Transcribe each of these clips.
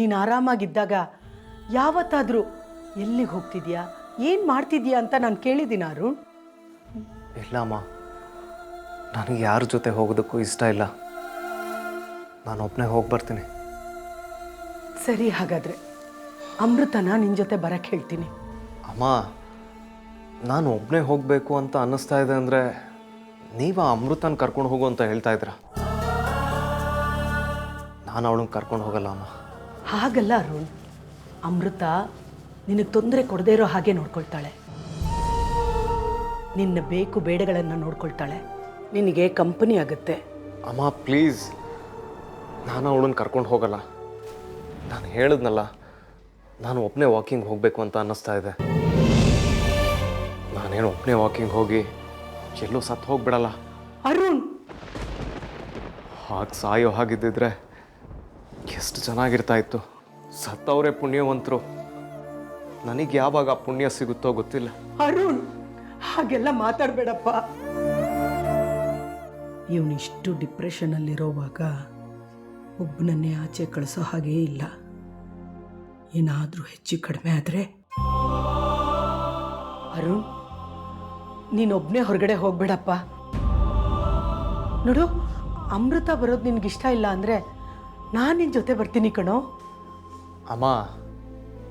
ನೀನು ಆರಾಮಾಗಿದ್ದಾಗ ಯಾವತ್ತಾದರೂ ಎಲ್ಲಿಗೆ ಹೋಗ್ತಿದ್ಯಾ? ಏನು ಮಾಡ್ತಿದ್ಯಾ ಅಂತ ನಾನು ಕೇಳಿದ್ದೀನಿ ಅರುಣ್. ಇಲ್ಲ ಅಮ್ಮ ನನಗೆ ಯಾರ ಜೊತೆ ಹೋಗೋದಕ್ಕೂ ಇಷ್ಟ ಇಲ್ಲ. ನಾನು ಒಬ್ಬನೇ ಹೋಗಿ ಬರ್ತೀನಿ. ಸರಿ ಹಾಗಾದರೆ ಅಮೃತನ ನಿನ್ನ ಜೊತೆ ಬರಕ್ಕೆ ಹೇಳ್ತೀನಿ. ಅಮ್ಮ ನಾನು ಒಬ್ಬನೇ ಹೋಗಬೇಕು ಅಂತ ಅನ್ನಿಸ್ತಾ ಇದೆ ಅಂದರೆ ನೀವು ಆ ಅಮೃತನ ಕರ್ಕೊಂಡು ಹೋಗು ಅಂತ ಹೇಳ್ತಾ ಇದ್ರ ನಾನು ಅವಳನ್ನ ಕರ್ಕೊಂಡು ಹೋಗಲ್ಲ ಅಮ್ಮ. ಹಾಗಲ್ಲ ಅರುಣ್. ಅಮೃತ ನಿನಗೆ ತೊಂದರೆ ಕೊಡದೇ ಇರೋ ಹಾಗೆ ನೋಡ್ಕೊಳ್ತಾಳೆ. ನಿನ್ನ ಬೇಕು ಬೇಡಗಳನ್ನು ನೋಡ್ಕೊಳ್ತಾಳೆ. ನಿನಗೆ ಕಂಪನಿ ಆಗುತ್ತೆ. ಅಮ್ಮ ಪ್ಲೀಸ್ ನಾನು ಅವಳನ್ನ ಕರ್ಕೊಂಡು ಹೋಗಲ್ಲ. ನಾನು ಹೇಳಿದ್ನಲ್ಲ ನಾನು ಒಬ್ಬನೇ ವಾಕಿಂಗ್ ಹೋಗಬೇಕು ಅಂತ ಅನ್ನಿಸ್ತಾ ಇದೆ. ನಾನೇನು ಒಬ್ಬನೇ ವಾಕಿಂಗ್ ಹೋಗಿ ಎಲ್ಲೂ ಸತ್ತು ಹೋಗ್ಬಿಡಲ್ಲ. ಅರುಣ್! ಹಾಗೆ ಸಾಯೋ ಹಾಗಿದ್ದಿದ್ರೆ ಎಷ್ಟು ಚೆನ್ನಾಗಿರ್ತಾ ಇತ್ತು ಸತ್ತವರೇ ಪುಣ್ಯವಂತರು. ನನಗೆ ಯಾವಾಗ ಪುಣ್ಯ ಸಿಗುತ್ತೋ ಗೊತ್ತಿಲ್ಲ. ಅರುಣ್, ಹಾಗೆಲ್ಲ ಮಾತಾಡಬೇಡಪ್ಪ. ಇವನಿಷ್ಟು ಡಿಪ್ರೆಷನಲ್ಲಿರೋವಾಗ ಒಬ್ಬನನ್ನೇ ಆಚೆ ಕಳಿಸೋ ಹಾಗೇ ಇಲ್ಲ. ಏನಾದರೂ ಹೆಚ್ಚು ಕಡಿಮೆ ಆದರೆ. ಅರುಣ್ ನೀನೊಬ್ಬನೇ ಹೊರಗಡೆ ಹೋಗ್ಬೇಡಪ್ಪ. ನೋಡು, ಅಮೃತ ಬರೋದು ನಿನ್ಗಿಷ್ಟ ಇಲ್ಲ ಅಂದರೆ ನಾನು ನಿನ್ನ ಜೊತೆ ಬರ್ತೀನಿ ಕಣೋ. ಅಮ್ಮ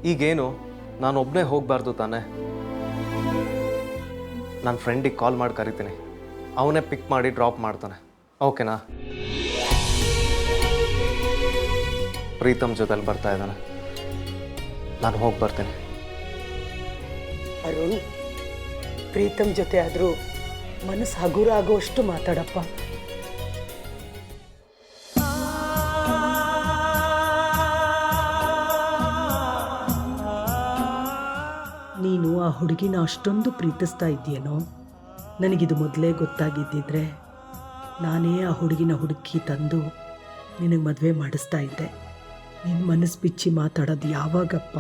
ಈಗೇನು? ನಾನು ಒಬ್ಬನೇ ಹೋಗಬಾರ್ದು ತಾನೆ. ನನ್ನ ಫ್ರೆಂಡಿಗೆ ಕಾಲ್ ಮಾಡಿ ಕರಿತೀನಿ. ಅವನೇ ಪಿಕ್ ಮಾಡಿ ಡ್ರಾಪ್ ಮಾಡ್ತಾನೆ. ಓಕೆನಾ ಪ್ರೀತಮ್ ಜೊತೆಲಿ ಬರ್ತಾ ಇದ್ದಾನೆ. ನಾನು ಹೋಗಿ ಬರ್ತೇನೆ. ಅರುಣ್ ಪ್ರೀತಮ್ ಜೊತೆ ಆದರೂ ಮನಸ್ಸು ಹಗುರ ಆಗೋಷ್ಟು ಮಾತಾಡಪ್ಪ. ಹುಡುಗಿನ ಅಷ್ಟೊಂದು ಪ್ರೀತಿಸ್ತಾ ಇದೆಯೇನೋ ನನಗಿದು ಮೊದಲೇ ಗೊತ್ತಾಗಿದ್ದಿದ್ರೆ ನಾನೇ ಆ ಹುಡುಗಿನ ಹುಡುಕಿ ತಂದು ನಿನಗೆ ಮದುವೆ ಮಾಡಿಸ್ತಾ ಇದ್ದೆ. ನಿನ್ನ ಮನಸ್ಸು ಬಿಚ್ಚಿ ಮಾತಾಡೋದು ಯಾವಾಗಪ್ಪ?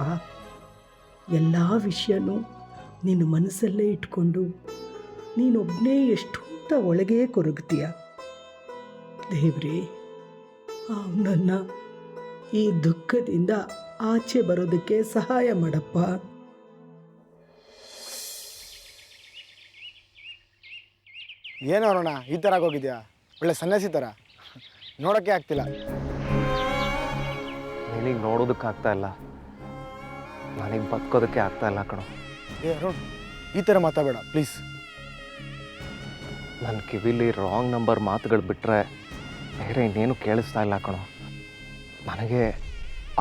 ಎಲ್ಲ ವಿಷಯನೂ ನೀನು ಮನಸ್ಸಲ್ಲೇ ಇಟ್ಕೊಂಡು ನೀನೊಬ್ಬನೇ ಎಷ್ಟು ಅಂತ ಒಳಗೇ ಕೊರಗ್ತೀಯ? ದೇವ್ರಿ ಅವನನ್ನು ಈ ದುಃಖದಿಂದ ಆಚೆ ಬರೋದಕ್ಕೆ ಸಹಾಯ ಮಾಡಪ್ಪ. ಏನು ಅರುಣ ಈ ಥರ ಆಗೋಗಿದ್ಯಾ? ಒಳ್ಳೆ ಸನ್ಯಾಸಿ ಥರ ನೋಡೋಕ್ಕೆ ಆಗ್ತಿಲ್ಲ. ನಿನಗೆ ನೋಡೋದಕ್ಕಾಗ್ತಾ ಇಲ್ಲ. ನನಗೆ ಬದುಕೋದಕ್ಕೆ ಆಗ್ತಾ ಇಲ್ಲ ಕಣೋ. ಏ ಅರುಣ್ ಈ ಥರ ಮಾತಾಡಬೇಡ ಪ್ಲೀಸ್ ನನ್ನ ಕಿವಿಲಿ ರಾಂಗ್ ನಂಬರ್ ಮಾತುಗಳು ಬಿಟ್ಟರೆ ಬೇರೆ ಇನ್ನೇನು ಕೇಳಿಸ್ತಾ ಇಲ್ಲ ಕಣೋ. ನನಗೆ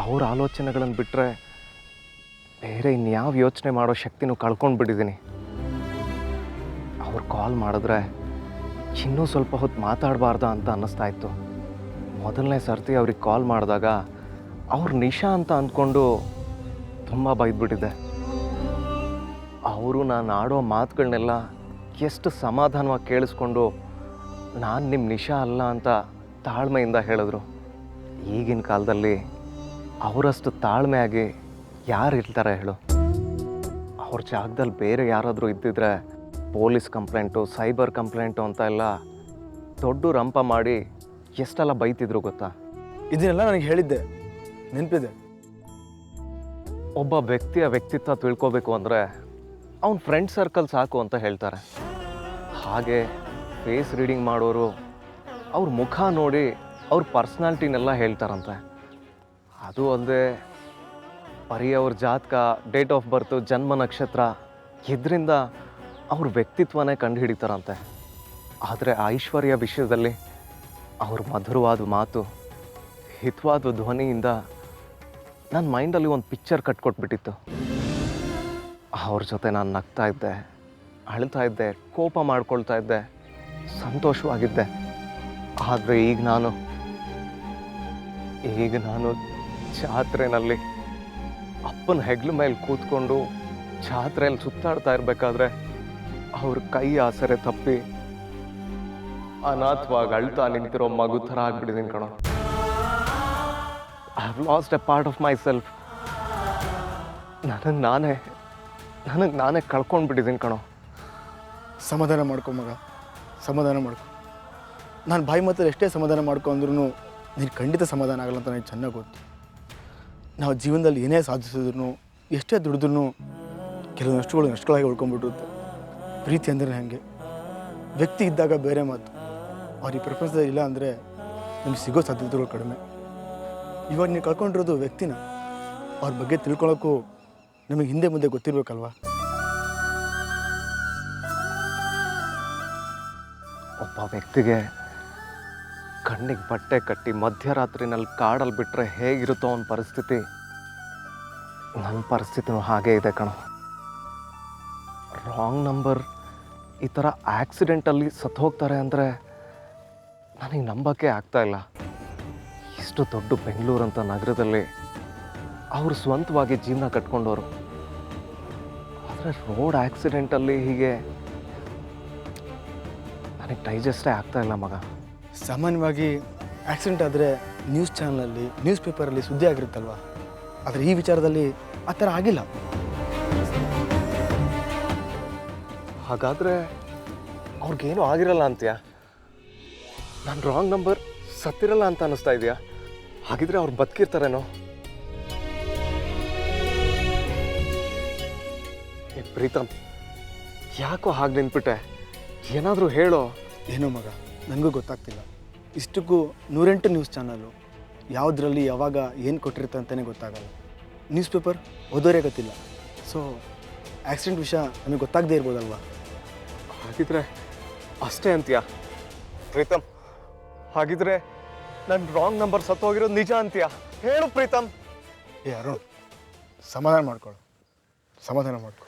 ಅವ್ರ ಆಲೋಚನೆಗಳನ್ನು ಬಿಟ್ಟರೆ ಬೇರೆ ಇನ್ಯಾವ ಯೋಚನೆ ಮಾಡೋ ಶಕ್ತಿನೂ ಕಳ್ಕೊಂಡು ಬಿಟ್ಟಿದ್ದೀನಿ ಅವ್ರು ಕಾಲ್ ಮಾಡಿದ್ರೆ ಇನ್ನೂ ಸ್ವಲ್ಪ ಹೊತ್ತು ಮಾತಾಡಬಾರ್ದ ಅಂತ ಅನ್ನಿಸ್ತಾ ಇತ್ತು. ಮೊದಲನೇ ಸರ್ತಿ ಅವ್ರಿಗೆ ಕಾಲ್ ಮಾಡಿದಾಗ ಅವ್ರು ನಿಶಾ ಅಂತ ಅಂದ್ಕೊಂಡು ತುಂಬ ಬೈದ್ಬಿಟ್ಟಿದ್ದೆ. ಅವರು ನಾನು ಆಡೋ ಮಾತುಗಳನ್ನೆಲ್ಲ ಎಷ್ಟು ಸಮಾಧಾನವಾಗಿ ಕೇಳಿಸ್ಕೊಂಡು ನಾನು ನಿಮ್ಮ ನಿಶಾ ಅಲ್ಲ ಅಂತ ತಾಳ್ಮೆಯಿಂದ ಹೇಳಿದ್ರು. ಈಗಿನ ಕಾಲದಲ್ಲಿ ಅವರಷ್ಟು ತಾಳ್ಮೆಯಾಗಿ ಯಾರು ಇರ್ತಾರೆ ಹೇಳು. ಅವ್ರ ಜಾಗದಲ್ಲಿ ಬೇರೆ ಯಾರಾದರೂ ಇದ್ದಿದ್ರೆ ಪೊಲೀಸ್ ಕಂಪ್ಲೇಂಟು ಸೈಬರ್ ಕಂಪ್ಲೇಂಟು ಅಂತ ಎಲ್ಲ ದೊಡ್ಡ ರಂಪ ಮಾಡಿ ಎಷ್ಟೆಲ್ಲ ಬೈತಿದ್ರು ಗೊತ್ತಾ? ಇದನ್ನೆಲ್ಲ ನನಗೆ ಹೇಳಿದ್ದೆ. ನೆನಪಿದೆ. ಒಬ್ಬ ವ್ಯಕ್ತಿಯ ವ್ಯಕ್ತಿತ್ವ ತಿಳ್ಕೊಬೇಕು ಅಂದರೆ ಅವ್ನ ಫ್ರೆಂಡ್ ಸರ್ಕಲ್ ಸಾಕು ಅಂತ ಹೇಳ್ತಾರೆ. ಹಾಗೆ ಫೇಸ್ ರೀಡಿಂಗ್ ಮಾಡೋರು ಅವ್ರ ಮುಖ ನೋಡಿ ಅವ್ರ ಪರ್ಸ್ನಾಲ್ಟಿನೆಲ್ಲ ಹೇಳ್ತಾರಂತೆ. ಅದು ಅಲ್ಲದೆ ಬರೀ ಅವ್ರ ಜಾತಕ ಡೇಟ್ ಆಫ್ ಬರ್ತು ಜನ್ಮ ನಕ್ಷತ್ರ ಇದರಿಂದ ಅವ್ರ ವ್ಯಕ್ತಿತ್ವನೇ ಕಂಡು ಹಿಡಿತಾರಂತೆ ಆದರೆ ಐಶ್ವರ್ಯ ವಿಷಯದಲ್ಲಿ ಅವ್ರ ಮಧುರವಾದ ಮಾತು, ಹಿತವಾದ ಧ್ವನಿಯಿಂದ ನನ್ನ ಮೈಂಡಲ್ಲಿ ಒಂದು ಪಿಕ್ಚರ್ ಕಟ್ಕೊಟ್ಬಿಟ್ಟಿತ್ತು. ಅವ್ರ ಜೊತೆ ನಾನು ನಗ್ತಾ ಇದ್ದೆ, ಅಳ್ತಾ ಇದ್ದೆ, ಕೋಪ ಮಾಡ್ಕೊಳ್ತಾ ಇದ್ದೆ, ಸಂತೋಷವಾಗಿದ್ದೆ. ಆದರೆ ಈಗ ನಾನು ಈಗ ನಾನು ಜಾತ್ರೆನಲ್ಲಿ ಅಪ್ಪನ ಹೆಗ್ಲ ಮೇಲೆ ಕೂತ್ಕೊಂಡು ಜಾತ್ರೆಯಲ್ಲಿ ಸುತ್ತಾಡ್ತಾ ಇರಬೇಕಾದ್ರೆ ಅವ್ರ ಕೈ ಆಸರೆ ತಪ್ಪಿ ಅನಾಥವಾಗಿ ಅಳ್ತಾ ನಿಂತಿರೋ ಮಗು ಥರ ಆಗ್ಬಿಟ್ಟಿದ್ದೀನಿ ಕಣೋ. I have lost a part of myself ನನಗೆ ನಾನೇ ನನಗೆ ನಾನೇ ಕಳ್ಕೊಂಡ್ಬಿಟ್ಟಿದ್ದೀನಿ ಕಣೋ. ಸಮಾಧಾನ ಮಾಡ್ಕೊ ಮಗ, ಸಮಾಧಾನ ಮಾಡ್ಕೊ. ನಾನು ಬಾಯಿ ಮಾತ್ರ ಎಷ್ಟೇ ಸಮಾಧಾನ ಮಾಡ್ಕೊ ಅಂದ್ರೂ ನೀನು ಖಂಡಿತ ಸಮಾಧಾನ ಆಗಲ್ಲ ಅಂತ ನನಗೆ ಚೆನ್ನಾಗಿ ಗೊತ್ತು. ನಾವು ಜೀವನದಲ್ಲಿ ಏನೇ ಸಾಧಿಸಿದ್ರು ಎಷ್ಟೇ ದುಡಿದ್ರೂ ಕೆಲವು ನಷ್ಟಗಳು ನಷ್ಟಗಳಾಗಿ ಉಳ್ಕೊಂಡ್ಬಿಟ್ಟಿರುತ್ತೆ. ಪ್ರೀತಿ ಅಂದರೆ ಹಾಗೆ? ವ್ಯಕ್ತಿ ಇದ್ದಾಗ ಬೇರೆ ಮಾತು. ಅವ್ರು ಈ ಪ್ರಪಂಚದಲ್ಲಿ ಇಲ್ಲ ಅಂದರೆ ನಿಮ್ಗೆ ಸಿಗೋ ಸಾಧ್ಯತೆಗಳು ಕಡಿಮೆ. ಇವಾಗ ನೀವು ಕಳ್ಕೊಂಡಿರೋದು ವ್ಯಕ್ತಿನ, ಅವ್ರ ಬಗ್ಗೆ ತಿಳ್ಕೊಳ್ಳೋಕ್ಕೂ ನಿಮಗೆ ಹಿಂದೆ ಮುಂದೆ ಗೊತ್ತಿರಬೇಕಲ್ವಾ? ಒಬ್ಬ ವ್ಯಕ್ತಿಗೆ ಕಣ್ಣಿಗೆ ಬಟ್ಟೆ ಕಟ್ಟಿ ಮಧ್ಯರಾತ್ರಿನಲ್ಲಿ ಕಾಡಲ್ಲಿ ಬಿಟ್ಟರೆ ಹೇಗಿರುತ್ತೋ ಅವನ ಪರಿಸ್ಥಿತಿ. ನನ್ನ ಪರಿಸ್ಥಿತಿನೂ ಹಾಗೇ ಇದೆ ಕಣ. ರಾಂಗ್ ನಂಬರ್ ಈ ಥರ ಆ್ಯಕ್ಸಿಡೆಂಟಲ್ಲಿ ಸತ್ತು ಹೋಗ್ತಾರೆ ಅಂದರೆ ನನಗೆ ನಂಬಕ್ಕೆ ಇಲ್ಲ. ಇಷ್ಟು ದೊಡ್ಡ ಬೆಂಗಳೂರು ಅಂತ ನಗರದಲ್ಲಿ ಅವರು ಸ್ವಂತವಾಗಿ ಜೀವನ ಕಟ್ಕೊಂಡವರು. ಆದರೆ ರೋಡ್ ಆ್ಯಕ್ಸಿಡೆಂಟಲ್ಲಿ ಹೀಗೆ ನನಗೆ ಡೈಜೆಸ್ಟೇ ಇಲ್ಲ ಮಗ. ಸಾಮಾನ್ಯವಾಗಿ ಆಕ್ಸಿಡೆಂಟ್ ಆದರೆ ನ್ಯೂಸ್ ಚಾನಲಲ್ಲಿ, ನ್ಯೂಸ್ ಪೇಪರಲ್ಲಿ ಸುದ್ದಿ ಆಗಿರುತ್ತಲ್ವ? ಆದರೆ ಈ ವಿಚಾರದಲ್ಲಿ ಆ ಥರ ಆಗಿಲ್ಲ. ಹಾಗಾದರೆ ಅವ್ರಿಗೇನು ಆಗಿರಲ್ಲ ಅಂತೀಯ? ನಾನು ರಾಂಗ್ ನಂಬರ್ ಸತ್ತಿರಲ್ಲ ಅಂತ ಅನ್ನಿಸ್ತಾ ಇದೆಯಾ? ಹಾಗಿದ್ರೆ ಅವ್ರು ಬದುಕಿರ್ತಾರೇನೋ? ಏ, ಪ್ರೀತಮ್, ಯಾಕೋ ಹಾಗೆ ನಿಂತ್ಬಿಟ್ಟೆ? ಏನಾದರೂ ಹೇಳೋ? ಏನೋ ಮಗ ನನಗೂ ಗೊತ್ತಾಗ್ತಿಲ್ಲ. ಇಷ್ಟಕ್ಕೂ ನೂರೆಂಟು ನ್ಯೂಸ್ ಚಾನಲ್ಲು ಯಾವುದ್ರಲ್ಲಿ ಯಾವಾಗ ಏನು ಕೊಟ್ಟಿರುತ್ತೆ ಅಂತಲೇ ಗೊತ್ತಾಗಲ್ಲ. ನ್ಯೂಸ್ ಪೇಪರ್ ಓದೋರೇ ಗೊತ್ತಿಲ್ಲ. ಸೊ ಆಕ್ಸಿಡೆಂಟ್ ವಿಷಯ ನಮಗೆ ಗೊತ್ತಾಗದೇ ಇರ್ಬೋದಲ್ವಾ? ಹಾಗಿದ್ರೆ ಅಷ್ಟೇ ಅಂತೀಯ? ಪ್ರೀತಮ್, ಹಾಗಿದ್ರೆ ನನ್ನ ರಾಂಗ್ ನಂಬರ್ ಸತ್ತೋಗಿರೋದು ನಿಜ ಅಂತೀಯ? ಹೇಳು ಪ್ರೀತಮ್. ಯಾರು ಸಮಾಧಾನ ಮಾಡ್ಕೊಳ್ಳು ಸಮಾಧಾನ ಮಾಡ್ಕೊ.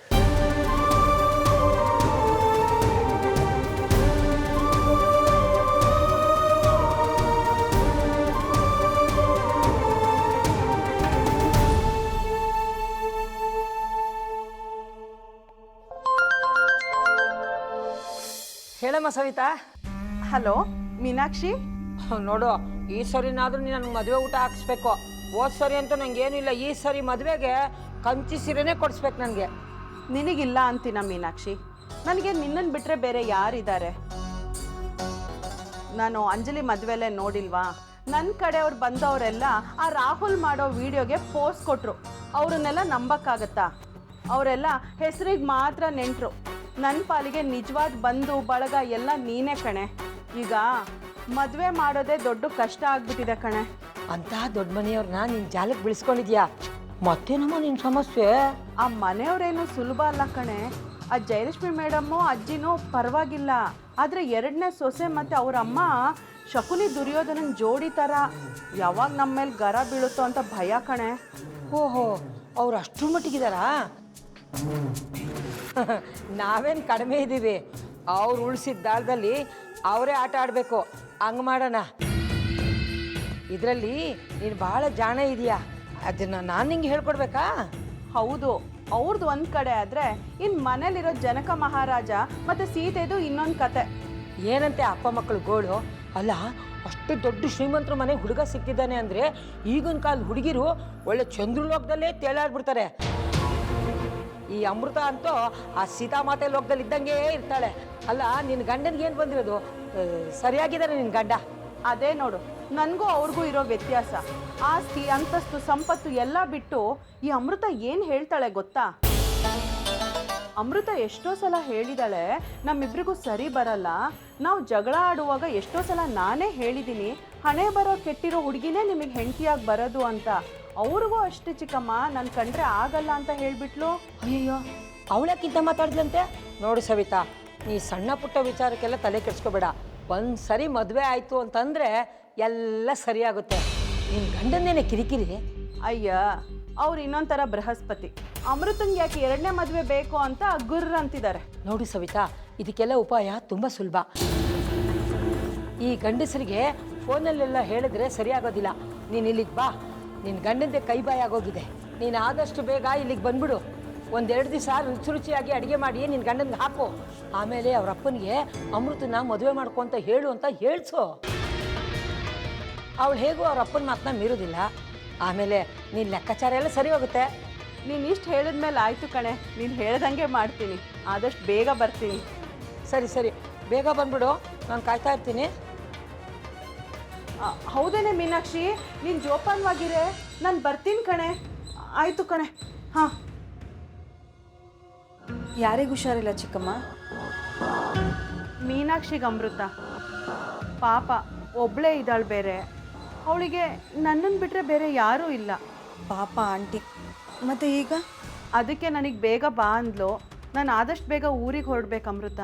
ಹೇಳಮ್ಮ ಸವಿತಾ? ಹಲೋ ಮೀನಾಕ್ಷಿ? ನೋಡು ಈ ಸರಿನಾದ್ರೂ ನೀನು ನನಗೆ ಮದುವೆ ಊಟ ಹಾಕ್ಸ್ಬೇಕು. ಹೋದ್ ಸರಿ ಅಂತೂ ನಂಗೆ ಏನಿಲ್ಲ ಈ ಸರಿ ಮದುವೆಗೆ ಕಂಚಿ ಸೀರೆನೇ ಕೊಡಿಸ್ಬೇಕು ನನಗೆ. ನಿನಗಿಲ್ಲ ಅಂತೀನ ಮೀನಾಕ್ಷಿ? ನನಗೆ ನಿನ್ನನ್ನು ಬಿಟ್ಟರೆ ಬೇರೆ ಯಾರಿದ್ದಾರೆ? ನಾನು ಅಂಜಲಿ ಮದುವೆಲೆ ನೋಡಿಲ್ವಾ? ನನ್ನ ಕಡೆಯವ್ರು ಬಂದವರೆಲ್ಲ ಆ ರಾಹುಲ್ ಮಾಡೋ ವಿಡಿಯೋಗೆ ಪೋಸ್ಟ್ ಕೊಟ್ಟರು ಅವ್ರನ್ನೆಲ್ಲ ನಂಬಕ್ಕಾಗತ್ತಾ? ಅವರೆಲ್ಲ ಹೆಸರಿಗೆ ಮಾತ್ರ ನೆಂಟರು. ನನ್ನ ಪಾಲಿಗೆ ನಿಜವಾದ ಬಂದು ಬಳಗ ಎಲ್ಲ ನೀನೇ ಕಣೆ. ಈಗ ಮದುವೆ ಮಾಡೋದೇ ದೊಡ್ಡ ಕಷ್ಟ ಆಗ್ಬಿಟ್ಟಿದೆ ಕಣೆ. ಅಂತ ದೊಡ್ಡ ಮನೆಯವ್ರನ್ನ ನಿನ್ನ ಜಾಲಕ್ಕೆ ಬಿಳಿಸ್ಕೊಂಡಿದ್ಯಾ? ಮತ್ತೇನಮ್ಮ ನಿನ್ನ ಸಮಸ್ಯೆ? ಆ ಮನೆಯವರೇನು ಸುಲಭ ಅಲ್ಲ ಕಣೆ. ಆ ಜಯಲಕ್ಷ್ಮಿ ಮೇಡಮ್ಮು ಅಜ್ಜಿನೂ ಪರವಾಗಿಲ್ಲ. ಆದರೆ ಎರಡನೇ ಸೊಸೆ ಮತ್ತು ಅವ್ರ ಅಮ್ಮ ಶಕುನಿ ದುರ್ಯೋಧನನ ಜೋಡಿ ಥರ ಯಾವಾಗ ನಮ್ಮ ಮೇಲೆ ಗರ ಬೀಳುತ್ತೋ ಅಂತ ಭಯ ಕಣೆ. ಓಹೋ ಅವ್ರು ಅಷ್ಟ್ರ ಮಟ್ಟಿಗಿದಾರಾ? ನಾವೇನು ಕಡಿಮೆ ಇದ್ದೀವಿ ಅವ್ರು ಉಳಿಸಿದ ದಾಳದಲ್ಲಿ ಅವರೇ ಆಟ ಆಡಬೇಕು. ಹಂಗೆ ಮಾಡೋಣ. ಇದರಲ್ಲಿ ನೀನು ಭಾಳ ಜಾಣ ಇದೆಯಾ. ಅದನ್ನು ನಾನು ನಿಂಗೆ ಹೇಳ್ಕೊಡ್ಬೇಕಾ? ಹೌದು. ಅವ್ರದ್ದು ಒಂದು ಕಡೆ ಆದರೆ ಇನ್ನು ಮನೇಲಿರೋ ಜನಕ ಮಹಾರಾಜ ಮತ್ತು ಸೀತೆದು ಇನ್ನೊಂದು ಕತೆ. ಏನಂತೆ ಅಪ್ಪ ಮಕ್ಕಳು ಗೋಳು? ಅಲ್ಲ ಅಷ್ಟು ದೊಡ್ಡ ಶ್ರೀಮಂತರ ಮನೆ ಹುಡುಗ ಸಿಕ್ಕಿದ್ದಾನೆ ಅಂದರೆ ಈಗಿನ ಕಾಲದ ಹುಡುಗಿರು ಒಳ್ಳೆ ಚಂದ್ರಲೋಕದಲ್ಲೇ ತೇಲಾಡ್ಬಿಡ್ತಾರೆ. ಈ ಅಮೃತ ಅಂತೂ ಆ ಸೀತಾಮಾತೆ ಲೋಕದಲ್ಲಿ ಇದ್ದಂಗೆ ಇರ್ತಾಳೆ. ಅಲ್ಲ ನಿನ್ನ ಗಂಡನಿಗೆ ಏನು ಬಂದಿರೋದು? ಸರಿಯಾಗಿದ್ದಾರೆ ನಿನ್ನ ಗಂಡ? ಅದೇ ನೋಡು, ನನಗೂ ಅವ್ರಿಗೂ ಇರೋ ವ್ಯತ್ಯಾಸ. ಆಸ್ತಿ, ಅಂತಸ್ತು, ಸಂಪತ್ತು ಎಲ್ಲ ಬಿಟ್ಟು ಈ ಅಮೃತ ಏನು ಹೇಳ್ತಾಳೆ ಗೊತ್ತಾ? ಅಮೃತ ಎಷ್ಟೋ ಸಲ ಹೇಳಿದಾಳೆ, ನಮ್ಮಿಬ್ರಿಗೂ ಸರಿ ಬರಲ್ಲ. ನಾವು ಜಗಳ ಆಡುವಾಗ ಎಷ್ಟೋ ಸಲ ನಾನೇ ಹೇಳಿದ್ದೀನಿ ಹಣೆ ಬರೋ ಕೆಟ್ಟಿರೋ ಹುಡುಗಿನೇ ನಿಮಗೆ ಹೆಂಡತಿಯಾಗಿ ಬರೋದು ಅಂತ. ಅವ್ರಿಗೂ ಅಷ್ಟೇ ಚಿಕ್ಕಮ್ಮ ನಾನು ಕಂಡ್ರೆ ಆಗಲ್ಲ ಅಂತ ಹೇಳ್ಬಿಟ್ಲು. ಅಯ್ಯಯ್ಯೋ ಅವಳಕ್ಕಿಂತ ಮಾತಾಡ್ದಂತೆ ನೋಡು ಸವಿತಾ ನೀ ಸಣ್ಣ ಪುಟ್ಟ ವಿಚಾರಕ್ಕೆಲ್ಲ ತಲೆ ಕೆಡ್ಸ್ಕೋಬೇಡ. ಒಂದು ಸರಿ ಮದುವೆ ಆಯಿತು ಅಂತಂದರೆ ಎಲ್ಲ ಸರಿಯಾಗುತ್ತೆ. ನಿನ್ನ ಗಂಡನೇನೆ ಕಿರಿಕಿರಿ? ಅಯ್ಯ ಅವ್ರು ಇನ್ನೊಂಥರ ಬೃಹಸ್ಪತಿ. ಅಮೃತಂಗೆ ಯಾಕೆ ಎರಡನೇ ಮದುವೆ ಬೇಕು ಅಂತ ಗುರ್ರ ಅಂತಿದ್ದಾರೆ ನೋಡಿ ಸವಿತಾ ಇದಕ್ಕೆಲ್ಲ ಉಪಾಯ ತುಂಬ ಸುಲಭ. ಈ ಗಂಡಸರಿಗೆ ಫೋನಲ್ಲೆಲ್ಲ ಹೇಳಿದ್ರೆ ಸರಿಯಾಗೋದಿಲ್ಲ. ನೀನು ಇಲ್ಲಿಗೆ ಬಾ. ನಿನ್ನ ಗಂಡಂದೆ ಕೈ ಬಾಯಿ ಆಗೋಗಿದೆ. ನೀನು ಆದಷ್ಟು ಬೇಗ ಇಲ್ಲಿಗೆ ಬಂದ್ಬಿಡು. ಒಂದೆರಡು ದಿವಸ ರುಚಿ ರುಚಿಯಾಗಿ ಅಡುಗೆ ಮಾಡಿ ನಿನ್ನ ಗಂಡನಿಗೆ ಹಾಕು. ಆಮೇಲೆ ಅವ್ರ ಅಪ್ಪನಿಗೆ ಅಮೃತನ ಮದುವೆ ಮಾಡ್ಕೊ ಅಂತ ಹೇಳು ಅಂತ ಹೇಳ್ಸು. ಅವಳು ಹೇಗೂ ಅವ್ರ ಅಪ್ಪನ ಮಾತನ್ನ ಮೀರೋದಿಲ್ಲ. ಆಮೇಲೆ ನಿನ್ನ ಲೆಕ್ಕಾಚಾರ ಎಲ್ಲ ಸರಿ ಹೋಗುತ್ತೆ. ನೀನು ಇಷ್ಟು ಹೇಳಿದ್ಮೇಲೆ ಆಯ್ತು ಕಣೆ. ನೀನು ಹೇಳ್ದಂಗೆ ಮಾಡ್ತೀನಿ. ಆದಷ್ಟು ಬೇಗ ಬರ್ತೀನಿ. ಸರಿ ಸರಿ. ಬೇಗ ಬಂದ್ಬಿಡು. ನಾನು ಕಾಯ್ತಾ ಇರ್ತೀನಿ. ಹೌದೇನೆ ಮೀನಾಕ್ಷಿ? ನೀನು ಜೋಪಾನವಾಗಿರೆ ನಾನು ಬರ್ತೀನಿ ಕಣೆ. ಆಯಿತು ಕಣೆ. ಹಾಂ. ಯಾರಿಗೂ ಹುಷಾರಿಲ್ಲ ಚಿಕ್ಕಮ್ಮ? ಮೀನಾಕ್ಷಿಗೆ ಅಮೃತ. ಪಾಪ ಒಬ್ಳೆ ಇದ್ದಾಳೆ ಬೇರೆ. ಅವಳಿಗೆ ನನ್ನನ್ನು ಬಿಟ್ಟರೆ ಬೇರೆ ಯಾರೂ ಇಲ್ಲ. ಪಾಪ ಆಂಟಿ. ಮತ್ತೆ ಈಗ? ಅದಕ್ಕೆ ನನಗೆ ಬೇಗ ಬಾ ಅಂದ್ಲು. ನಾನು ಆದಷ್ಟು ಬೇಗ ಊರಿಗೆ ಹೊರಡ್ಬೇಕು ಅಮೃತ.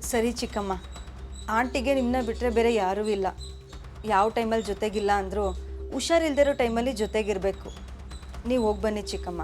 ಸರಿ ಚಿಕ್ಕಮ್ಮ. ಆಂಟಿಗೆ ನಿಮ್ಮನ್ನ ಬಿಟ್ಟರೆ ಬೇರೆ ಯಾರೂ ಇಲ್ಲ. ಯಾವ ಟೈಮಲ್ಲಿ ಜೊತೆಗಿಲ್ಲ ಅಂದರೂ ಹುಷಾರಿಲ್ದಿರೋ ಟೈಮಲ್ಲಿ ಜೊತೆಗಿರಬೇಕು. ನೀವು ಹೋಗಿ ಬನ್ನಿ ಚಿಕ್ಕಮ್ಮ.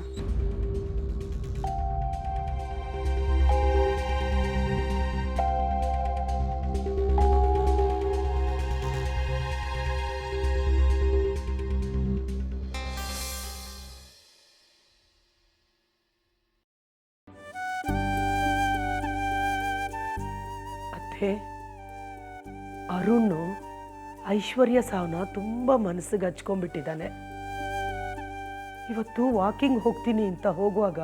ಐಶ್ವರ್ಯ ಸಾವನ್ನ ತುಂಬ ಮನಸ್ಸಿಗೆ ಹಚ್ಕೊಂಡ್ಬಿಟ್ಟಿದ್ದಾನೆ. ಇವತ್ತು ವಾಕಿಂಗ್ ಹೋಗ್ತೀನಿ ಅಂತ ಹೋಗುವಾಗ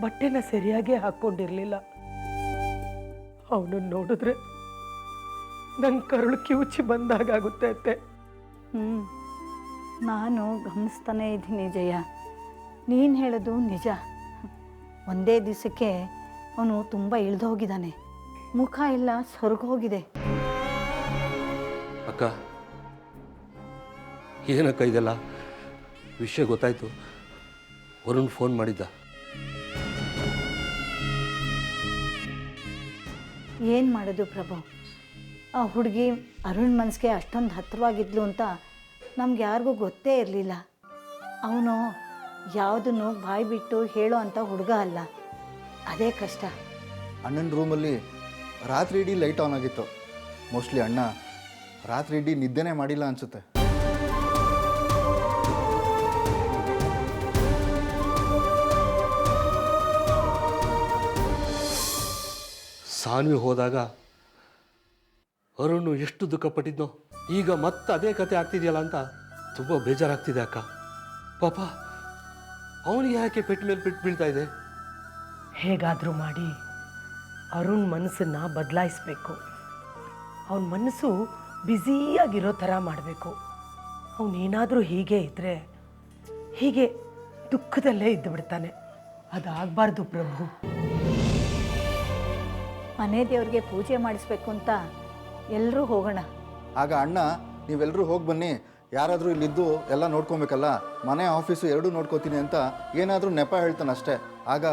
ಬಟ್ಟೆನ ಸರಿಯಾಗಿ ಹಾಕ್ಕೊಂಡಿರಲಿಲ್ಲ. ಅವನನ್ನು ನೋಡಿದ್ರೆ ನನ್ನ ಕರುಳು ಕಿವುಚಿ ಬಂದಾಗುತ್ತೆ ಅತ್ತೆ. ಹ್ಞೂ ನಾನು ಗಮನಿಸ್ತಾನೇ ಇದ್ದೀನಿ ಜಯ. ನೀನು ಹೇಳೋದು ನಿಜ. ಒಂದೇ ದಿವಸಕ್ಕೆ ಅವನು ತುಂಬ ಇಳಿದು ಹೋಗಿದ್ದಾನೆ ಮುಖ ಎಲ್ಲ ಸೊರಗೋಗಿದೆ. ಅಕ್ಕ. ಏನಕ್ಕ ಇದೆಲ್ಲ ವಿಷಯ ಗೊತ್ತಾಯ್ತು. ವರುಣ್ ಫೋನ್ ಮಾಡಿದ್ದ. ಏನು ಮಾಡೋದು ಪ್ರಭು? ಆ ಹುಡುಗಿ ಅರುಣ್ ಮನಸ್ಸಿಗೆ ಅಷ್ಟೊಂದು ಹತ್ತಿರವಾಗಿದ್ಲು ಅಂತ ನಮ್ಗೆ ಯಾರಿಗೂ ಗೊತ್ತೇ ಇರಲಿಲ್ಲ. ಅವನು ಯಾವುದನ್ನು ಬಾಯಿ ಬಿಟ್ಟು ಹೇಳೋ ಅಂತ ಹುಡುಗ ಅಲ್ಲ. ಅದೇ ಕಷ್ಟ. ಅಣ್ಣನ ರೂಮಲ್ಲಿ ರಾತ್ರಿ ಇಡೀ ಲೈಟ್ ಆನ್ ಆಗಿತ್ತು. ಮೋಸ್ಟ್ಲಿ ಅಣ್ಣ ರಾತ್ರಿ ಇಡೀ ನಿದ್ದೆನೇ ಮಾಡಿಲ್ಲ ಅನ್ಸುತ್ತೆ. ಸಾನ್ವಿ ಹೋದಾಗ, ಅರುಣ್, ಎಷ್ಟು ದುಃಖಪಟ್ಟಿದ್ನೋ? ಈಗ ಮತ್ತೆ ಅದೇ ಕತೆ ಆಗ್ತಿದೆಯಲ್ಲ ಅಂತ ತುಂಬ ಬೇಜಾರಾಗ್ತಿದೆ ಅಕ್ಕ. ಪಾಪ, ಅವನಿಗೆ ಯಾಕೆ ಪೆಟ್ಟ ಮೇಲೆ ಪೆಟ್ಟು ಬೀಳ್ತಾ ಇದೆ? ಹೇಗಾದರೂ ಮಾಡಿ ಅರುಣ್ ಮನಸ್ಸನ್ನು ಬದಲಾಯಿಸ್ಬೇಕು. ಅವನ ಮನಸ್ಸು ಬ್ಯುಸಿಯಾಗಿರೋ ಥರ ಮಾಡಬೇಕು. ಅವನೇನಾದರೂ ಹೀಗೆ ಇದ್ದರೆ ಹೀಗೆ ದುಃಖದಲ್ಲೇ ಇದ್ದು ಬಿಡ್ತಾನೆ ಅದಾಗಬಾರ್ದು ಪ್ರಭು. ಮನೆ ದೇವ್ರಿಗೆ ಪೂಜೆ ಮಾಡಿಸ್ಬೇಕು ಅಂತ ಎಲ್ಲರೂ ಹೋಗೋಣ. ಆಗ ಅಣ್ಣ ನೀವೆಲ್ಲರೂ ಹೋಗಿ ಬನ್ನಿ. ಯಾರಾದರೂ ಇಲ್ಲಿದ್ದು ಎಲ್ಲ ನೋಡ್ಕೊಬೇಕಲ್ಲ? ಮನೆ ಆಫೀಸು ಎರಡೂ ನೋಡ್ಕೋತೀನಿ ಅಂತ ಏನಾದರೂ ನೆಪ ಹೇಳ್ತಾನೆ ಅಷ್ಟೇ. ಆಗ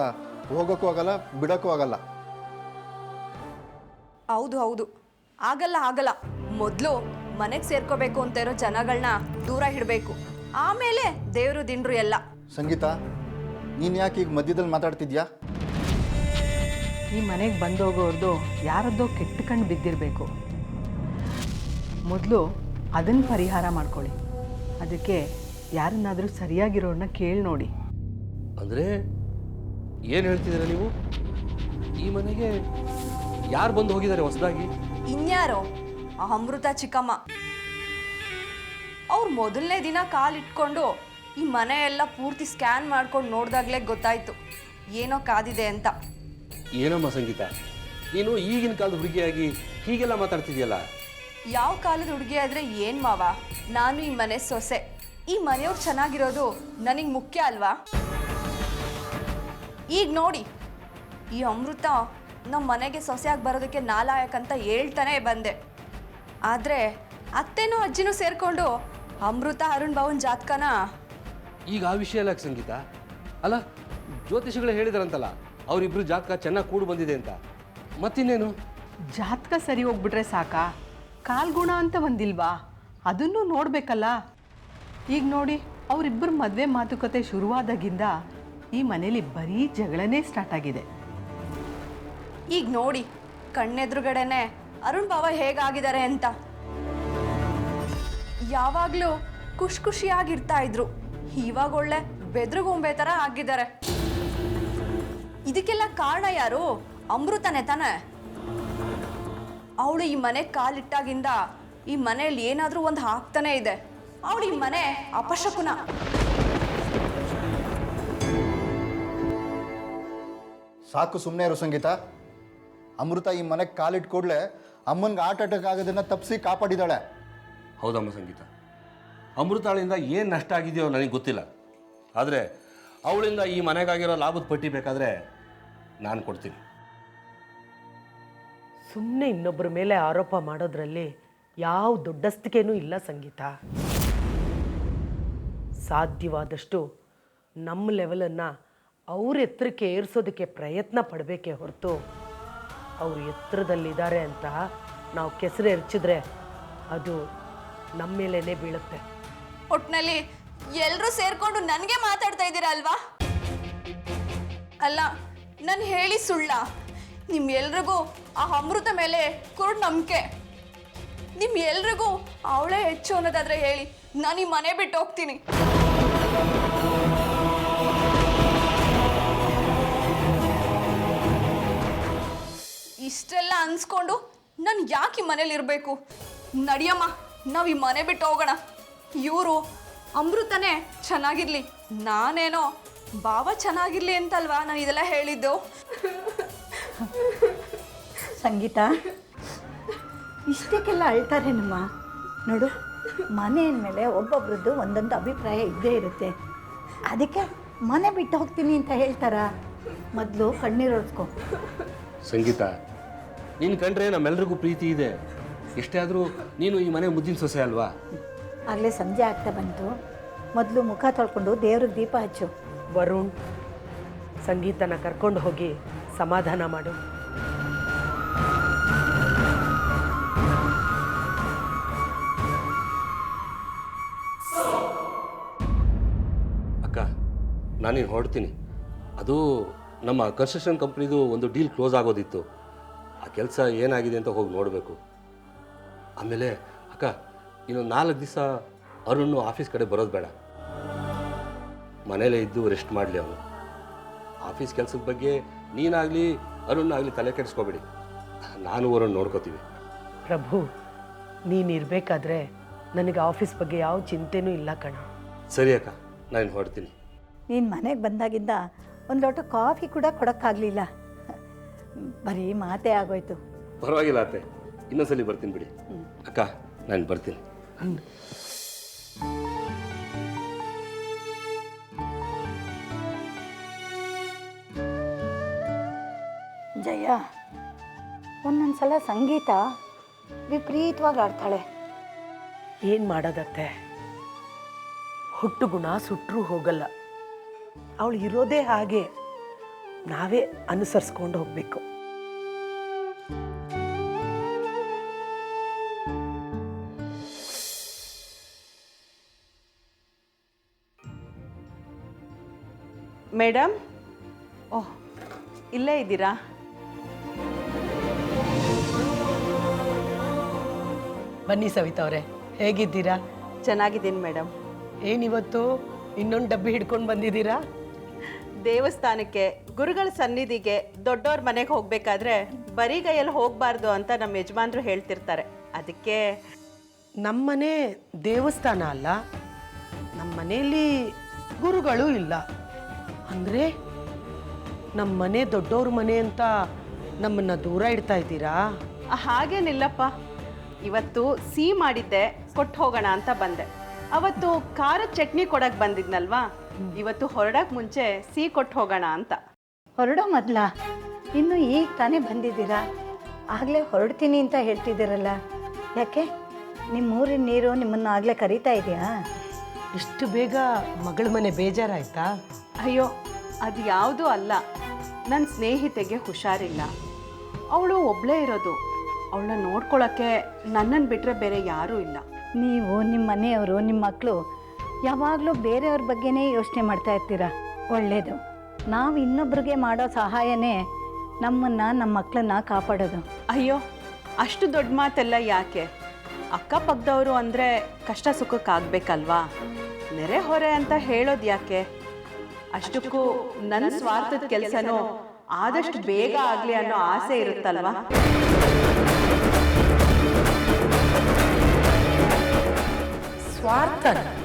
ಹೋಗೋಕ್ಕೂ ಆಗಲ್ಲ ಬಿಡೋಕ್ಕೂ ಆಗಲ್ಲ. ಹೌದು ಹೌದು. ಆಗಲ್ಲ ಆಗಲ್ಲ. ಮೊದಲು ಮನೆಗೆ ಸೇರ್ಕೋಬೇಕು ಅಂತ ಇರೋ ಜನಗಳನ್ನ ದೂರ ಇಡಬೇಕು. ಆಮೇಲೆ ದೇವರು ದಿಂಡ್ರು ಎಲ್ಲ. ಸಂಗೀತ ನೀನು ಯಾಕೆ ಈಗ ಮಧ್ಯದಲ್ಲಿ ಮಾತಾಡ್ತಿದ್ಯಾ? ಈ ಮನೆಗೆ ಬಂದೋಗೋರ್ದು ಯಾರದ್ದೋ ಕೆಟ್ಟ ಕಣ್ಣು ಬಿದ್ದಿರಬೇಕು. ಮೊದಲು ಅದನ್ನು ಪರಿಹಾರ ಮಾಡ್ಕೊಳ್ಳಿ. ಅದಕ್ಕೆ ಯಾರನ್ನಾದರೂ ಸರಿಯಾಗಿರೋರನ್ನ ಕೇಳಿ ನೋಡಿ. ಅಂದರೆ ಏನು ಹೇಳ್ತಿದ್ದೀರಾ ನೀವು? ಈ ಮನೆಗೆ ಯಾರು ಬಂದು ಹೋಗಿದ್ದಾರೆ ಹೊಸದಾಗಿ? ಇನ್ಯಾರೋ? ಆ ಅಮೃತ ಚಿಕ್ಕಮ್ಮ. ಅವ್ರು ಮೊದಲನೇ ದಿನ ಕಾಲಿಟ್ಕೊಂಡು ಈ ಮನೆಯೆಲ್ಲ ಎಲ್ಲ ಪೂರ್ತಿ ಸ್ಕ್ಯಾನ್ ಮಾಡ್ಕೊಂಡು ನೋಡ್ದಾಗ್ಲೇ ಗೊತ್ತಾಯ್ತು. ಏನೋ ಕಾದಿದೆ ಅಂತ. ಏನಮ್ಮ ಸಂಗೀತ. ನೀನು ಈಗಿನ ಕಾಲದ ಹುಡುಗಿಯಾಗಿ ಹೀಗೆಲ್ಲ ಮಾತಾಡ್ತಿದ್ಯಲ್ಲ? ಯಾವ ಕಾಲದ ಹುಡುಗಿ ಆದ್ರೆ ಏನ್ ಮಾವ? ನಾನು ಈ ಮನೆ ಸೊಸೆ. ಈ ಮನೆಯವ್ರು ಚೆನ್ನಾಗಿರೋದು ನನಗೆ ಮುಖ್ಯ ಅಲ್ವಾ? ಈಗ ನೋಡಿ ಈ ಅಮೃತ ನಮ್ಮ ಮನೆಗೆ ಸೊಸೆಯಾಗಿ ಬರೋದಕ್ಕೆ ನಾಲಾಯಕ್ ಅಂತ ಹೇಳ್ತಾನೆ ಬಂದೆ. ಆದರೆ ಅತ್ತೆನೂ ಅಜ್ಜಿನೂ ಸೇರ್ಕೊಂಡು ಅಮೃತ ಅರುಣ್ ಭವನ್ ಜಾತಕನ ಈಗ ಆ ವಿಷಯ ಅಲ್ಲ ಸಂಗೀತ? ಅಲ್ಲ ಜ್ಯೋತಿಷಿಗಳು ಹೇಳಿದಾರಂತಲ್ಲ ಅವರಿಬ್ರು ಜಾತಕ ಚೆನ್ನಾಗಿ ಕೂಡು ಬಂದಿದೆ ಅಂತ. ಮತ್ತಿನ್ನೇನು? ಜಾತಕ ಸರಿ ಹೋಗ್ಬಿಟ್ರೆ ಸಾಕಾ? ಕಾಲ್ಗುಣ ಅಂತ ಒಂದಿಲ್ವಾ ಅದನ್ನು ನೋಡಬೇಕಲ್ಲ. ಈಗ ನೋಡಿ ಅವರಿಬ್ಬರ ಮದುವೆ ಮಾತುಕತೆ ಶುರುವಾದಾಗಿಂದ ಈ ಮನೇಲಿ ಬರೀ ಜಗಳನೇ ಸ್ಟಾರ್ಟ್ ಆಗಿದೆ. ಈಗ ನೋಡಿ ಕಣ್ಣೆದುರುಗಡೆನೆ ಅರುಣ್ ಬಾವ ಹೇಗಾಗಿದ್ದಾರೆ ಅಂತ. ಯಾವಾಗಲೂ ಖುಷಿ ಖುಷಿಯಾಗಿರ್ತಾ ಇದ್ರು. ಇವಾಗ ಒಳ್ಳೆ ಬೆದ್ರುಗೊಂಬೆ ಥರ ಆಗಿದ್ದಾರೆ. ಇದಕ್ಕೆಲ್ಲ ಕಾರಣ ಯಾರು? ಅಮೃತನೇ ತಾನೆ? ಅವಳು ಈ ಮನೆ ಕಾಲಿಟ್ಟಾಗಿಂದ ಈ ಮನೆಯಲ್ಲಿ ಏನಾದರೂ ಒಂದು ಹಾಕ್ತಾನೆ ಇದೆ. ಅವಳು ಈ ಮನೆ ಅಪಶಕುನ. ಸಾಕು ಸುಮ್ಮನೆ ಇರು ಸಂಗೀತ. ಅಮೃತ ಈ ಮನೆಗೆ ಕಾಲಿಟ್ಟು ಕೂಡಲೇ ಅಮ್ಮನಿಗೆ ಆಟ ಅಟ್ಯಾಕ್ ಆಗೋದನ್ನ ತಪ್ಪಿಸಿ ಕಾಪಾಡಿದಾಳೆ ಹೌದಮ್ಮ ಸಂಗೀತ. ಅಮೃತಾಳಿಂದ ಏನು ನಷ್ಟ ಆಗಿದೆಯೋ ನನಗೆ ಗೊತ್ತಿಲ್ಲ. ಆದರೆ ಅವಳಿಂದ ಈ ಮನೆಗಾಗಿರೋ ಲಾಭದ ಪಟ್ಟಿ ಬೇಕಾದರೆ ನಾನು ಕೊಡ್ತೀನಿ. ಸುಮ್ಮನೆ ಇನ್ನೊಬ್ಬರ ಮೇಲೆ ಆರೋಪ ಮಾಡೋದ್ರಲ್ಲಿ ಯಾವ ದೊಡ್ಡಸ್ತಿಕೆನೂ ಇಲ್ಲ ಸಂಗೀತ. ಸಾಧ್ಯವಾದಷ್ಟು ನಮ್ಮ ಲೆವೆಲನ್ನು ಅವ್ರ ಎತ್ತರಕ್ಕೆ ಏರಿಸೋದಕ್ಕೆ ಪ್ರಯತ್ನ ಪಡಬೇಕೇ ಹೊರತು ಅವರು ಎತ್ತರದಲ್ಲಿದ್ದಾರೆ ಅಂತ ನಾವು ಕೆಸರು ಎರಚಿದ್ರೆ ಅದು ನಮ್ಮ ಮೇಲೇ ಬೀಳುತ್ತೆ. ಒಟ್ನಲ್ಲಿ ಎಲ್ಲರೂ ಸೇರ್ಕೊಂಡು ನನಗೆ ಮಾತಾಡ್ತಾ ಇದ್ದೀರಾ ಅಲ್ವಾ? ಅಲ್ಲ ನಾನು ಹೇಳಿ ಸುಳ್ಳ. ನಿಮ್ ಎಲ್ರಿಗೂ ಆ ಅಮೃತ ಮೇಲೆ ಕುರುಡ್ ನಂಬಿಕೆ. ನಿಮ್ ಎಲ್ರಿಗೂ ಅವಳೇ ಹೆಚ್ಚು ಅನ್ನೋದಾದ್ರೆ ಹೇಳಿ, ನಾನು ಈ ಮನೆ ಬಿಟ್ಟು ಹೋಗ್ತೀನಿ. ಇಷ್ಟೆಲ್ಲ ಅನ್ಸ್ಕೊಂಡು ನಾನು ಯಾಕೆ ಈ ಮನೇಲಿ ಇರಬೇಕು? ನಡಿಯಮ್ಮ, ನಾವು ಈ ಮನೆ ಬಿಟ್ಟು ಹೋಗೋಣ. ಇವರು ಅಮೃತನೇ ಚೆನ್ನಾಗಿರ್ಲಿ, ನಾನೇನೋ ಭಾವ ಚೆನ್ನಾಗಿರ್ಲಿ ಅಂತಲ್ವಾ? ನಾನು ಇದೆಲ್ಲ ಹೇಳಿದ್ದು. ಸಂಗೀತ ಇಷ್ಟಕ್ಕೆಲ್ಲ ಅಳ್ತಾರೇನಮ್ಮ ನೋಡು ಮನೆ ಮೇಲೆ ಒಬ್ಬೊಬ್ರದ್ದು ಒಂದೊಂದು ಅಭಿಪ್ರಾಯ ಇದ್ದೇ ಇರುತ್ತೆ. ಅದಕ್ಕೆ ಮನೆ ಬಿಟ್ಟು ಹೋಗ್ತೀನಿ ಅಂತ ಹೇಳ್ತಾರ? ಮೊದಲು ಕಣ್ಣೀರು ಒರೆಸ್ಕೊ. ಸಂಗೀತ ನೀನು ಕಂಡ್ರೆ ನಮ್ಮೆಲ್ರಿಗೂ ಪ್ರೀತಿ ಇದೆ. ಎಷ್ಟೇ ಆದರೂ ನೀನು ಈ ಮನೆ ಮುದ್ದಿನ ಸೊಸೆ ಅಲ್ವಾ? ಆಗಲೇ ಸಂಜೆ ಆಗ್ತಾ ಬಂತು. ಮೊದಲು ಮುಖ ತೊಳ್ಕೊಂಡು ದೇವ್ರಿಗೆ ದೀಪ ಹಚ್ಚು. ವರುಣ್ ಸಂಗೀತನ ಕರ್ಕೊಂಡು ಹೋಗಿ ಸಮಾಧಾನ ಮಾಡು. ಅಕ್ಕ, ನಾನೀನು ಹೊರಡ್ತೀನಿ. ಅದು ನಮ್ಮ ಕನ್ಸ್ಟ್ರಕ್ಷನ್ ಕಂಪ್ನಿದು ಒಂದು ಡೀಲ್ ಕ್ಲೋಸ್ ಆಗೋದಿತ್ತು. ಆ ಕೆಲಸ ಏನಾಗಿದೆ ಅಂತ ಹೋಗಿ ನೋಡಬೇಕು. ಆಮೇಲೆ ಅಕ್ಕ ಇನ್ನೊಂದು ನಾಲ್ಕು ದಿವಸ ಅರುಣ್ ಆಫೀಸ್ ಕಡೆ ಬರೋದು ಬೇಡ. ಮನೇಲೇ ಇದ್ದು ರೆಸ್ಟ್ ಮಾಡಲಿ ಅವನು ಆಫೀಸ್ ಕೆಲಸದ ಬಗ್ಗೆ ನೀನಾಗಲಿ ಅರುಣ್ ಆಗಲಿ ತಲೆ ಕೆಡಿಸ್ಕೋಬೇಡಿ. ನಾನು ಅವರನ್ನು ನೋಡ್ಕೋತೀವಿ. ಪ್ರಭು ನೀನಿರಬೇಕಾದ್ರೆ ನನಗೆ ಆಫೀಸ್ ಬಗ್ಗೆ ಯಾವ ಚಿಂತೆನೂ ಇಲ್ಲ ಕಣ. ಸರಿ ಅಕ್ಕ ನಾನು ಹೊರಡ್ತೀನಿ. ನೀನು ಮನೆಗೆ ಬಂದಾಗಿಂದ ಒಂದು ಲೋಟ ಕಾಫಿ ಕೂಡ ಕೊಡೋಕ್ಕಾಗಲಿಲ್ಲ. ಬರೀ ಮಾತೇ ಆಗೋಯ್ತು. ಪರವಾಗಿಲ್ಲ ಅತ್ತೆ ಇನ್ನೊಂದ್ಸಲಿ ಬರ್ತೀನಿ ಬಿಡಿ. ಅಕ್ಕ ನಾನು ಬರ್ತೀನಿ. ಜಯ ಒಂದೊಂದು ಸಲ ಸಂಗೀತ ವಿಪರೀತವಾಗಿ ಆಡ್ತಾಳೆ ಏನು ಮಾಡೋದತ್ತೆ? ಹುಟ್ಟು ಗುಣ ಸುಟ್ಟರೂ ಹೋಗಲ್ಲ. ಅವಳು ಇರೋದೇ ಹಾಗೆ ನಾವೇ ಅನುಸರಿಸ್ಕೊಂಡು ಹೋಗಬೇಕು. ಮೇಡಮ್ ಓಹ್ ಇಲ್ಲೇ ಇದ್ದೀರಾ? ಬನ್ನಿ ಸವಿತಾ ಅವರೇ. ಹೇಗಿದ್ದೀರಾ? ಚೆನ್ನಾಗಿದ್ದೀನಿ ಮೇಡಮ್ ಏನಿವತ್ತು? ಇನ್ನೊಂದು ಡಬ್ಬಿ ಹಿಡ್ಕೊಂಡು ಬಂದಿದ್ದೀರಾ? ದೇವಸ್ಥಾನಕ್ಕೆ ಗುರುಗಳ ಸನ್ನಿಧಿಗೆ ದೊಡ್ಡವ್ರ ಮನೆಗೆ ಹೋಗ್ಬೇಕಾದ್ರೆ ಬರಿಗೈಯಲ್ಲಿ ಹೋಗಬಾರ್ದು ಅಂತ ನಮ್ಮ ಯಜಮಾನ್ರು ಹೇಳ್ತಿರ್ತಾರೆ. ಅದಕ್ಕೆ ನಮ್ಮನೆ ದೇವಸ್ಥಾನ ಅಲ್ಲ ನಮ್ಮ ಮನೆಯಲ್ಲಿ ಗುರುಗಳು ಇಲ್ಲ. ಅಂದರೆ ನಮ್ಮ ಮನೆ ದೊಡ್ಡವ್ರ ಮನೆ ಅಂತ ನಮ್ಮನ್ನು ದೂರ ಇಡ್ತಾ ಇದ್ದೀರಾ? ಹಾಗೇನಿಲ್ಲಪ್ಪ. ಇವತ್ತು ಸಿಹಿ ಮಾಡಿದ್ದೆ ಕೊಟ್ಟು ಹೋಗೋಣ ಅಂತ ಬಂದೆ. ಅವತ್ತು ಖಾರದ ಚಟ್ನಿ ಕೊಡಕ್ಕೆ ಬಂದಿದ್ನಲ್ವಾ? ಇವತ್ತು ಹೊರಡಕ್ಕೆ ಮುಂಚೆ ಸಿಹಿ ಕೊಟ್ಟು ಹೋಗೋಣ ಅಂತ. ಹೊರಡೋ ಮೊದ್ಲ ಇನ್ನು ಈಗ ತಾನೇ ಬಂದಿದ್ದೀರಾ? ಆಗಲೇ ಹೊರಡ್ತೀನಿ ಅಂತ ಹೇಳ್ತಿದ್ದೀರಲ್ಲ. ಯಾಕೆ? ನಿಮ್ಮ ಊರಿನ ನೀರು ನಿಮ್ಮನ್ನು ಆಗಲೇ ಕರೀತಾ ಇದೆಯಾ? ಇಷ್ಟು ಬೇಗ ಮಗಳ ಮನೆ ಬೇಜಾರಾಯ್ತಾ? ಅಯ್ಯೋ ಅದು ಯಾವುದೂ ಅಲ್ಲ. ನನ್ನ ಸ್ನೇಹಿತೆಗೆ ಹುಷಾರಿಲ್ಲ. ಅವಳು ಒಬ್ಬಳೇ ಇರೋದು. ಅವಳನ್ನ ನೋಡ್ಕೊಳ್ಳೋಕ್ಕೆ ನನ್ನನ್ನು ಬಿಟ್ಟರೆ ಬೇರೆ ಯಾರೂ ಇಲ್ಲ. ನೀವು ನಿಮ್ಮ ಮನೆಯವರು ನಿಮ್ಮ ಮಕ್ಕಳು ಯಾವಾಗಲೂ ಬೇರೆಯವ್ರ ಬಗ್ಗೆನೇ ಯೋಚನೆ ಮಾಡ್ತಾ ಇರ್ತೀರ? ಒಳ್ಳೆಯದು ನಾವು ಇನ್ನೊಬ್ರಿಗೆ ಮಾಡೋ ಸಹಾಯನೇ ನಮ್ಮನ್ನು ನಮ್ಮ ಮಕ್ಕಳನ್ನ ಕಾಪಾಡೋದು. ಅಯ್ಯೋ ಅಷ್ಟು ದೊಡ್ಡ ಮಾತೆಲ್ಲ ಯಾಕೆ? ಅಕ್ಕಪಕ್ಕದವರು ಅಂದರೆ ಕಷ್ಟ ಸುಖಕ್ಕಾಗಬೇಕಲ್ವಾ ನೆರೆ ಹೊರೆ ಅಂತ ಹೇಳೋದು ಯಾಕೆ? ಅಷ್ಟಕ್ಕೂ ನನ್ನ ಸ್ವಾರ್ಥದ ಕೆಲಸನೂ ಆದಷ್ಟು ಬೇಗ ಆಗಲಿ ಅನ್ನೋ ಆಸೆ ಇರುತ್ತಲ್ವಾ? स्वार्थन।